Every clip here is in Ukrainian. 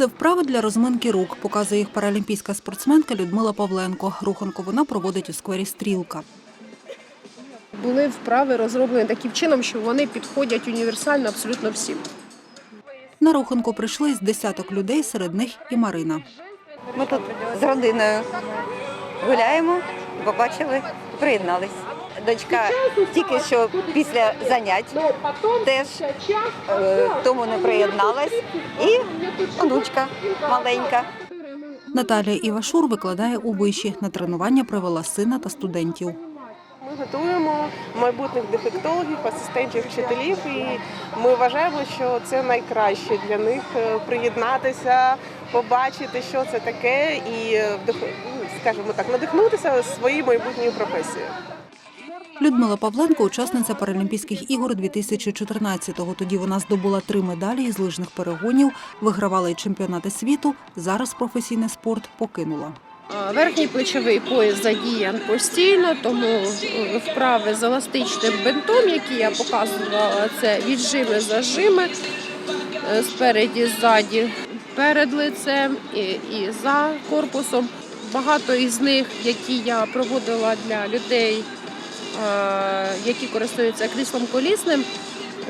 Це вправи для розминки рук, показує їх паралімпійська спортсменка Людмила Павленко. Руханку вона проводить у сквері Стрілка. Були вправи розроблені таким чином, що вони підходять універсально абсолютно всім. На руханку прийшли з десяток людей, серед них і Марина. Ми тут з родиною гуляємо, побачили, приєднались. Дочка тільки що після занять теж е, тому не приєдналась. І онучка маленька. Наталія Івашур викладає у виші. На тренування привела сина та студентів. Ми готуємо майбутніх дефектологів, асистентів вчителів, і ми вважаємо, що це найкраще для них е, приєднатися, побачити, що це таке, і е, ну, скажімо так, надихнутися своєю майбутньою професією. Людмила Павленко учасниця Паралімпійських ігор 2014-го. Тоді вона здобула три медалі із лижних перегонів, вигравала й чемпіонати світу. Зараз професійний спорт покинула. Верхній плечовий пояс задіян постійно, тому вправи з еластичним бинтом, які я показувала, це віджими, зажими е, спереді, ззаді, перед лицем і, і за корпусом. Багато із них, які я проводила для людей, які користуються кріслом колісним,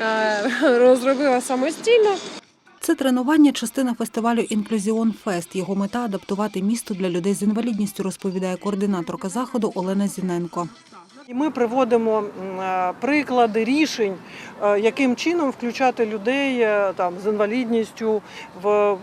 е, розробила самостійно. Це тренування частина фестивалю Інклюзіон Фест. Його мета адаптувати місто для людей з інвалідністю, розповідає координаторка заходу Олена Зіненко. Ми приводимо е, приклади рішень, е, яким чином включати людей е, там з інвалідністю в,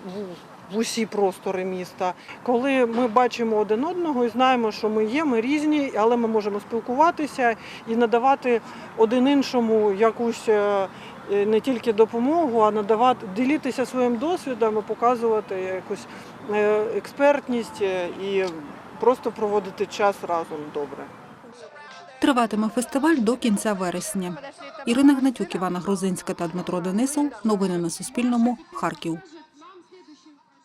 в, усі простори міста. Коли ми бачимо один одного і знаємо, що ми є, ми різні, але ми можемо спілкуватися і надавати один іншому якусь е, е, не тільки допомогу, а надавати ділитися своїм досвідом, і показувати якусь е, експертність і просто проводити час разом добре. Триватиме фестиваль до кінця вересня. Ірина Гнатюк, Івана Грузинська та Дмитро Денисов. Новини на Суспільному. Харків.